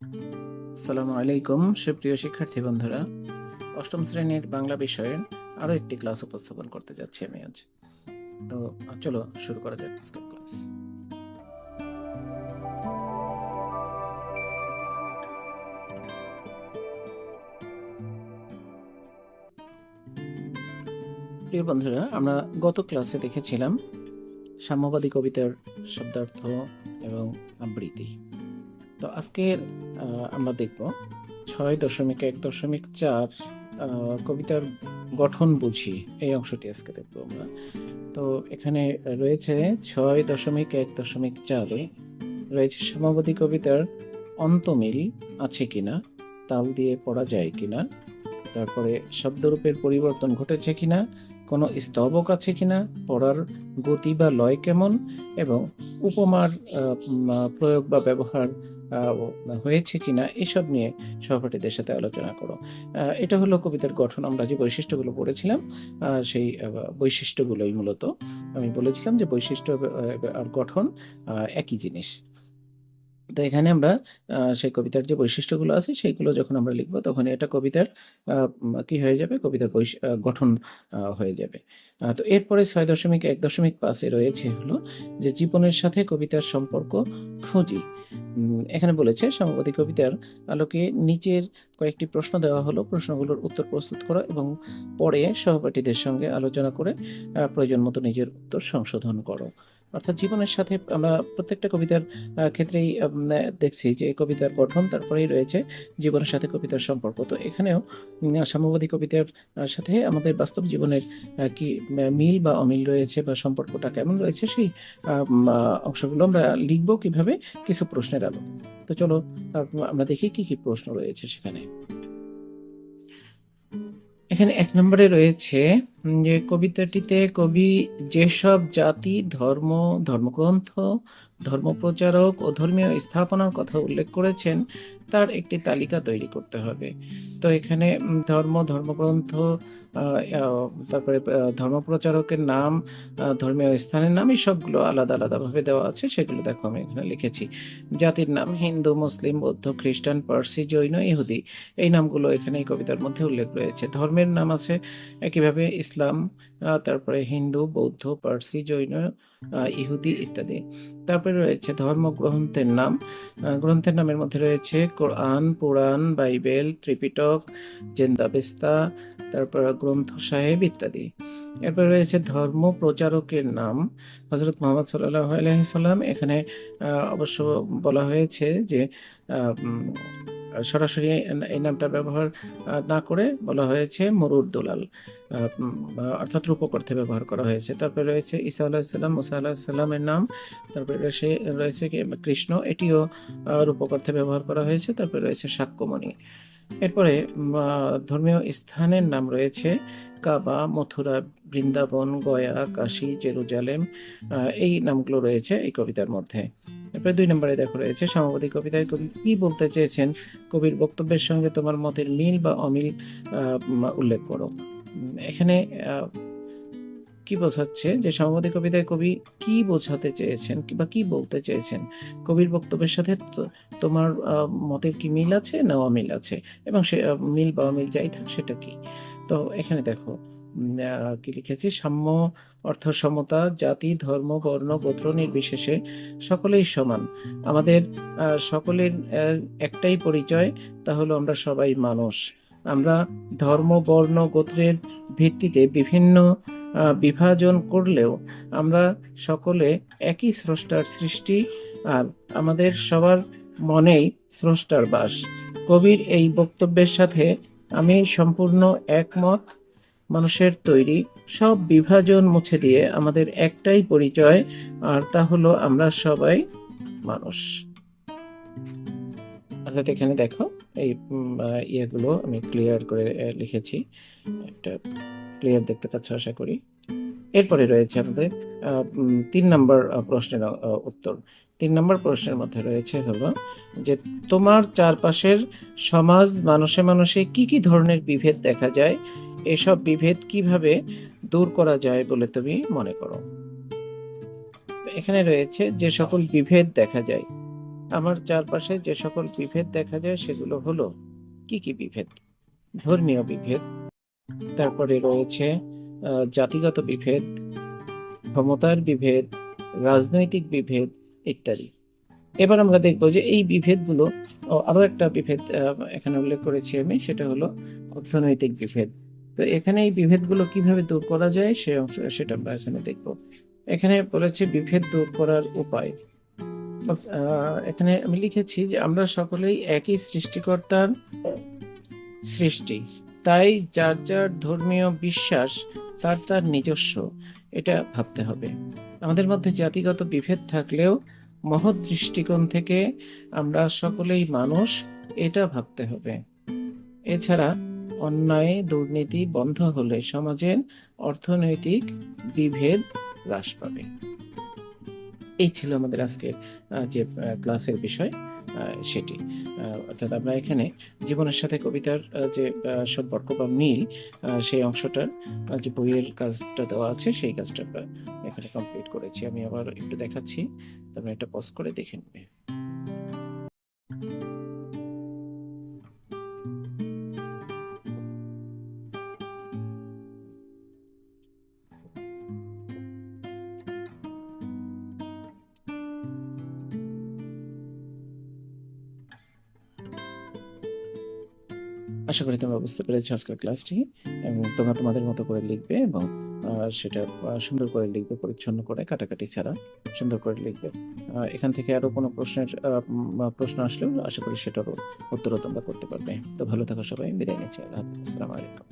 আসসালামু আলাইকুম, সুপ্রিয় শিক্ষার্থী বন্ধুরা। অষ্টম শ্রেণির বাংলা বিষয়ের আরও একটি ক্লাস উপস্থাপন করতে যাচ্ছি আমি আজ। তো চলো শুরু করা যাক আজকের ক্লাস। প্রিয় বন্ধুরা, আমরা গত ক্লাসে দেখেছিলাম সাম্যবাদী কবিতার শব্দার্থ এবং আবৃত্তি। তো আজকে আমরা দেখব ছয় দশমিক এক দশমিক চার কবিতার গঠন বুঝি। এই অংশটি আজকে দেখব আমরা। তো এখানে রয়েছে ছয় দশমিক এক দশমিক চারে, রয়েছে সমাবতী কবিতার অন্তমিল আছে কিনা, তাল দিয়ে পড়া যায় কিনা, তারপরে শব্দরূপের পরিবর্তন ঘটেছে কিনা, কোনো স্তবক আছে কিনা, পড়ার গতি বা লয় কেমন, এবং উপমার প্রয়োগ বা ব্যবহার হয়েছে কিনা, এসব নিয়ে সহপাঠীদের সাথে আলোচনা করো। এটা হলো কবিতার গঠন। আমরা যে বৈশিষ্ট্যগুলো পড়েছিলাম সেই বৈশিষ্ট্যগুলোই মূলত। আমি বলেছিলাম যে বৈশিষ্ট্য আর গঠন একই জিনিস। তো এখানে আমরা সেই কবিতার যে বৈশিষ্ট্যগুলো আছে সেইগুলো যখন আমরা লিখব তখন এটা কবিতার কি হয়ে যাবে? কবিতার গঠন হয়ে যাবে। তো এরপরে ছয় দশমিক এক দশমিক পাঁচে রয়েছে হলো যে জীবনের সাথে কবিতার সম্পর্ক খুঁজি। এখানে বলেছে, সমবাদী কবিতার আলোকে নিচের কয়েকটি প্রশ্ন দেওয়া হলো। প্রশ্নগুলোর উত্তর প্রস্তুত করো এবং পরে সহপাঠীদের সঙ্গে আলোচনা করে প্রয়োজন মতো নিজের উত্তর সংশোধন করো। অর্থাৎ জীবনের সাথে আমরা প্রত্যেকটা কবিতার ক্ষেত্রেই দেখছি যে কবিতার গঠন তারপরেই রয়েছে জীবনের সাথে কবিতার সম্পর্ক। তো এখানেও সাম্যবাদী কবিতার সাথে আমাদের বাস্তব জীবনের কি মিল বা অমিল রয়েছে বা সম্পর্কটা কেমন রয়েছে সেই অংশগুলো আমরা লিখব কীভাবে? কিছু প্রশ্নের আলো। তো চলো আমরা দেখি কি কি প্রশ্ন রয়েছে সেখানে। এখানে এক নম্বরে রয়েছে যে কবিতাটিতে কবি যেসব জাতি, ধর্ম, ধর্মগ্রন্থ, ধর্মপ্রচারক ও ধর্মীয় স্থাপনার কথা উল্লেখ করেছেন, তার একটি তালিকা তৈরি করতে হবে। তো এখানে ধর্ম, ধর্মগ্রন্থ তারপরে ধর্মপ্রচারকের নাম ধর্মীয় স্থানের নাম, এই সবগুলো আলাদা আলাদা ভাবে দেওয়া আছে, সেগুলো দেখো আমি এখানে লিখেছি। জাতির নাম হিন্দু, মুসলিম, বৌদ্ধ, খ্রিস্টান, পার্সি, জৈন, ইহুদি, এই নামগুলো এখানে এই কবিতার মধ্যে উল্লেখ রয়েছে। ধর্মের নাম আছে, একইভাবে ইসলাম তারপরে হিন্দু, বৌদ্ধ, পার্সি, জৈন ইহুদি ইত্যাদি। তারপরে রয়েছে ধর্মগ্রন্থের নাম। গ্রন্থের নামের মধ্যে রয়েছে Quran, Purana, Bible, Tripitaka, Zend Avesta, তারপর গ্রন্থ সাহেব ইত্যাদি। এরপর রয়েছে ধর্ম প্রচারকের নাম। হজরত মোহাম্মদ সাল্লাহ আলহিসাল্লাম এখানে অবশ্য বলা হয়েছে যে সরাসরি এই নামটা ব্যবহার না করে বলা হয়েছে মরুর দুলাল অর্থাৎ রূপক অর্থে ব্যবহার করা হয়েছে। তারপরে রয়েছে ঈসা আলাহিসাল্লাম মুসা আলাহিসাল্লামের নাম, তারপরে রয়েছে রয়েছে কৃষ্ণ, এটিও রূপকর্থে ব্যবহার করা হয়েছে। তারপরে রয়েছে সাক্ষ্যমণি। এরপরে ধর্মীয় স্থানের নাম রয়েছে কাবা, মথুরা, বৃন্দাবন, গয়া, কাশী, জেরুজালেম এই নামগুলো রয়েছে এই কবিতার মধ্যে। এরপরে দুই নম্বরে দেখো রয়েছে সমাপতি কবিতায় কবি কি বলতে চেয়েছেন? কবির বক্তব্যের সঙ্গে তোমার মতের মিল বা অমিল উল্লেখ করো। এখানে কি বোঝাচ্ছে যে সমাপতি কবিতায় কবি কি বোঝাতে চেয়েছেন বা কি বলতে চেয়েছেন? কবির বক্তব্যের সাথে তোমার মতের কি মিল আছে না অমিল আছে? এবং সে মিল বা অমিল যাই থাক সেটা কি? তো এখানে দেখো কি লিখেছি? সাম্য অর্থ সমতা, জাতি, ধর্ম, বর্ণ, গোত্র নির্বিশেষে সকলেই সমান। আমাদের সকলের একটাই পরিচয়, তা হলো আমরা সবাই মানুষ। আমরা ধর্ম, বর্ণ, গোত্রের ভিত্তিতে বিভিন্ন বিভাজন করলেও আমরা সকলে একই স্রষ্টার সৃষ্টি আর আমাদের সবার মনেই স্রষ্টার বাস। কবির এই বক্তব্যের সাথে আমি সম্পূর্ণ একমত। মানুষের তৈরি সব বিভাজন মুছে দিয়ে আমাদের একটাই পরিচয়, আর তা হলো আমরা সবাই মানুষ। অর্থাৎ এখানে দেখো, এই ইয়েগুলো আমি ক্লিয়ার করে লিখেছি। একটা ক্লিয়ার দেখতে পাচ্ছ আশা করি। এরপরে রয়েছে আমাদের তিন নম্বর প্রশ্নের উত্তর। তিন নম্বর প্রশ্নের মধ্যে রয়েছে হলো যে, তোমার চারপাশের সমাজ মানুষে মানুষে কি কি ধরনের বিভেদ দেখা যায়? এসব বিভেদ কীভাবে দূর করা যায় বলে তুমি মনে করো? এখানে রয়েছে যে সকল বিভেদ দেখা যায়। আমার চারপাশে যে সকল বিভেদ দেখা যায় সেগুলো হলো কি কি বিভেদ? ধর্মীয় বিভেদ তারপরে রয়েছে জাতিগত বিভেদ, ক্ষমতার বিভেদ, রাজনৈতিক বিভেদ ইত্যাদি। এবার আমরা দেখব যে এই বিভেদগুলো আরও একটা বিভেদ এখানে উল্লেখ করেছি আমি, সেটা হলো অর্থনৈতিক বিভেদ। তো এখানে এই বিভেদগুলো কীভাবে দূর করা যায়, সে অংশ, সেটা আমরা এখানে দেখব। এখানে বলেছে বিভেদ দূর করার উপায়। এখানে আমি লিখেছি যে আমরা সকলেই একই সৃষ্টিকর্তার সৃষ্টি। তাই যার যার ধর্মীয় বিশ্বাস, তার তার নিজস্ব। এটা ভাবতে হবে। আমাদের মধ্যে জাতিগত বিভেদ থাকলেও মহৎ দৃষ্টিকোণ থেকে আমরা সকলেই মানুষ, এটা ভাবতে হবে। এছাড়া অন্যায়, দুর্নীতি বন্ধ হলে সমাজের অর্থনৈতিক বিভেদ হ্রাস পাবে। এই ছিল আমাদের আজকের যে ক্লাসের বিষয়। সেটি। অর্থাৎ আমরা এখানে জীবনের সাথে কবিতার যে সম্পর্ক বা মিল সেই অংশটার যে বইয়ের কাজটা দেওয়া আছে, সেই কাজটা আমরা এখানে কমপ্লিট করেছি। আমি আবার একটু দেখাচ্ছি। তারপরে এটা পজ করে দেখে নেবে। আশা করি তোমরা বুঝতে পেরেছ আজকের ক্লাসটি, এবং তোমরা তোমাদের মতো করে লিখবে এবং সেটা সুন্দর করে লিখবে, পরিচ্ছন্ন করে, কাটাকাটি ছাড়া সুন্দর করে লিখবে। এখান থেকে আরও কোনো প্রশ্নের প্রশ্ন আসলে আশা করি সেটারও উত্তরও তোমরা করতে পারবে। তো ভালো থাকো সবাই, বিদায় নিচ্ছি, আল্লাহ আসসালামু আলাইকুম।